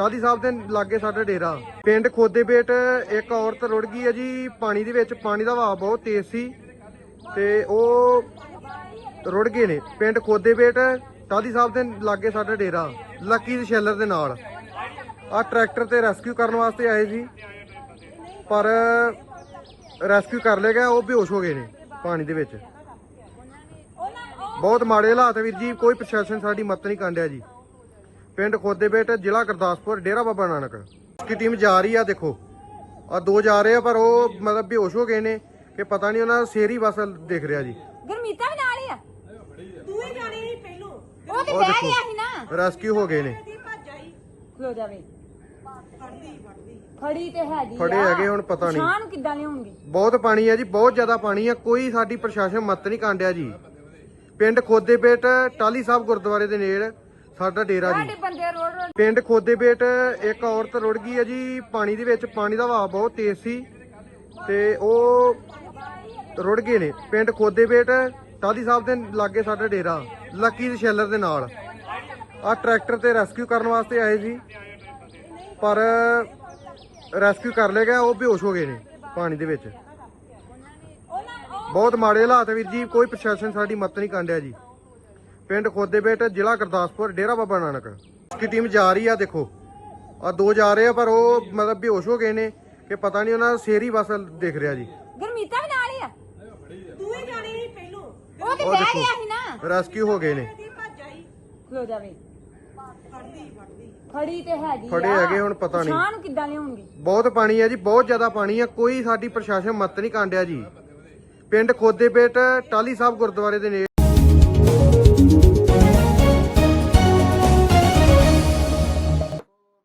ਟਾਲੀ ਸਾਹਿਬ ਦੇ ਲਾਗੇ ਸਾਡਾ ਡੇਰਾ। ਪਿੰਡ ਖੋਦੇਬੇਟ ਇੱਕ ਔਰਤ ਰੁੜ ਗਈ ਹੈ ਜੀ, ਪਾਣੀ ਦੇ ਵਿੱਚ, ਪਾਣੀ ਦਾ ਵਹਾਅ ਬਹੁਤ ਤੇਜ਼ ਸੀ। ਤੇ ਉਹ ਰੁੜ ਗਏ ਨੇ। ਪਿੰਡ ਖੋਦੇਬੇਟ ਟਾਲੀ ਸਾਹਿਬ ਦੇ ਲਾਗੇ ਸਾਡਾ ਡੇਰਾ, ਲੱਕੀ ਸ਼ੈਲਰ ਦੇ ਨਾਲ। ਆ ਟਰੈਕਟਰ ਤੇ ਰੈਸਕਿਊ ਕਰਨ ਵਾਸਤੇ ਆਏ ਸੀ। ਪਰ ਰੈਸਕਿਊ ਕਰ ਲਿਆ ਗਿਆ, ਉਹ ਬੇਹੋਸ਼ ਹੋ ਗਏ ਨੇ ਪਾਣੀ ਦੇ ਵਿੱਚ। ਬਹੁਤ ਮਾੜੇ ਹਾਲਾਤ ਵੀਰ ਜੀ, ਕੋਈ ਪ੍ਰਸ਼ਾਸਨ ਸਾਡੀ ਮਦਦ ਨਹੀਂ ਕਾਂਡਿਆ ਜੀ। ਪਿੰਡ ਖੋਦੇਬੇਟ ਜ਼ਿਲ੍ਹਾ ਗੁਰਦਾਸਪੁਰ ਡੇਰਾ ਬਾਬਾ ਨਾਨਕ। ਕੀ ਟੀਮ ਜਾ ਰਹੀ ਆ ਦੇਖੋ। ਆ ਦੋ ਜਾ ਰਹੇ ਆ ਪਰ ਉਹ ਮਤਲਬ ਬੇਹੋਸ਼ ਹੋ ਗਏ ਨੇ ਕਿ ਪਤਾ ਨਹੀਂ ਉਹਨਾਂ ਦਾ ਸਿਰ ਹੀ ਬਸ ਦਿਖ ਰਿਹਾ ਜੀ। ਗਰਮੀਤਾ ਵੀ ਨਾਲ ਹੀ ਆ। ਤੂੰ ਹੀ ਜਾਣੀ ਸੀ ਪਹਿਲੋਂ। ਉਹ ਤੇ ਉਹ ਬਹਿ। ਗਿਆ ਸੀ ਨਾ। ਰੈਸਕਿਊ ਹੋ ਗਏ ਨੇ। ਦੀ ਭੱਜ ਆਈ। ਖਲੋ ਜਾਵੇ। ਫੜਦੀ ਫੜਦੀ ਫੜੀ ਤੇ ਹੈਗੀ ਫੜੇ ਆ। ਹੈਗੇ ਹੁਣ ਪਤਾ ਨਹੀਂ। ਸ਼ਾਹ ਨੂੰ ਕਿੱਦਾਂ ਲਿਆਉਣਗੇ? ਬਹੁਤ ਪਾਣੀ ਹੈ ਜੀ ਬਹੁਤ ਜ਼ਿਆਦਾ ਪਾਣੀ ਹੈ ਕੋਈ ਸਾਡੀ ਪ੍ਰਸ਼ਾਸਨ ਮਦਦ ਨਹੀਂ ਕਾਂਡਿਆ ਜੀ। ਪਿੰਡ ਖੋਦੇਬੇਟ ਟਾਲੀ ਸਾਹਿਬ ਗੁਰਦੁਆਰੇ ਦੇ ਨੇੜ ਸਾਡਾ ਡੇਰਾ ਜੀ। ਸਾਡੇ ਬੰਦੇ ਪਿੰਡ ਖੋਦੇਬੇਟ ਇੱਕ ਔਰਤ ਰੁੜ ਗਈ ਹੈ ਜੀ ਪਾਣੀ ਦੇ ਵਿੱਚ ਪਾਣੀ ਦਾ ਵਹਾਅ ਬਹੁਤ ਤੇਜ਼ ਸੀ ਤੇ ਉਹ ਰੁੜ ਗਏ ਨੇ। ਪਿੰਡ ਖੋਦੇਬੇਟ ਟਾਲੀ ਸਾਹਿਬ ਦੇ ਲਾਗੇ ਸਾਡਾ ਡੇਰਾ ਲੱਕੀ ਦੇ ਸ਼ੈਲਰ ਦੇ ਨਾਲ। ਆ ਟਰੈਕਟਰ ਤੇ ਰੈਸਕਿਊ ਕਰਨ ਵਾਸਤੇ ਆਏ ਸੀ ਪਰ ਰੈਸਕਿਊ ਕਰ ਲਿਆ ਗਿਆ ਉਹ ਬੇਹੋਸ਼ ਹੋ ਗਏ ਨੇ ਪਾਣੀ ਦੇ ਵਿੱਚ। ਬਹੁਤ ਮਾੜੇ ਹਾਲਾਤ ਵੀਰ ਜੀ ਕੋਈ ਪ੍ਰਸ਼ਾਸਨ ਸਾਡੀ ਮਦਦ ਨਹੀਂ ਕਾਂਡਿਆ ਜੀ। ਪਿੰਡ ਖੋਦੇਬੇਟ ਜ਼ਿਲ੍ਹਾ ਗੁਰਦਾਸਪੁਰ ਡੇਰਾ ਬਾਬਾ ਨਾਨਕ। ਕੀ ਟੀਮ ਜਾ ਰਹੀ ਆ ਦੇਖੋ। ਆ ਦੋ ਜਾ ਰਹੇ ਆ ਪਰ ਉਹ ਮਤਲਬ ਬੇਹੋਸ਼ ਹੋ ਗਏ ਨੇ ਕਿ ਪਤਾ ਨਹੀਂ ਉਹਨਾਂ ਦਾ ਸਿਰ ਹੀ ਬਸ ਦਿਖ ਰਿਹਾ ਜੀ। ਗਰਮੀਤਾ ਵੀ ਨਾਲ ਹੀ ਆ। ਤੂੰ ਹੀ ਜਾਣੀ ਸੀ ਪਹਿਲੋਂ। ਉਹ ਤੇ ਉਹ ਬਹਿ ਦੇਖੋ। ਗਿਆ ਸੀ ਨਾ। ਰੈਸਕਿਊ ਹੋ ਗਏ ਨੇ। ਦੀ ਭੱਜ ਆਈ। ਖਲੋ ਜਾਵੇ। ਫੜਦੀ ਫੜਦੀ ਫੜੀ ਤੇ ਹੈਗੀ ਫੜੇ ਆ। ਹੈਗੇ ਹੁਣ ਪਤਾ ਨਹੀਂ। ਕਿੱਦਾਂ ਬਹੁਤ ਪਾਣੀ ਹੈ ਜੀ ਬਹੁਤ ਜ਼ਿਆਦਾ ਪਾਣੀ ਹੈ ਕੋਈ ਸਾਡੀ ਪ੍ਰਸ਼ਾਸਨ ਮਦਦ ਨਹੀਂ ਕਾਂਡਿਆ ਜੀ। ਪਿੰਡ ਖੋਦੇਬੇਟ ਟਾਲੀ ਸਾਹਿਬ ਗੁਰਦੁਆਰੇ ਦੇ ਨੇੜੇ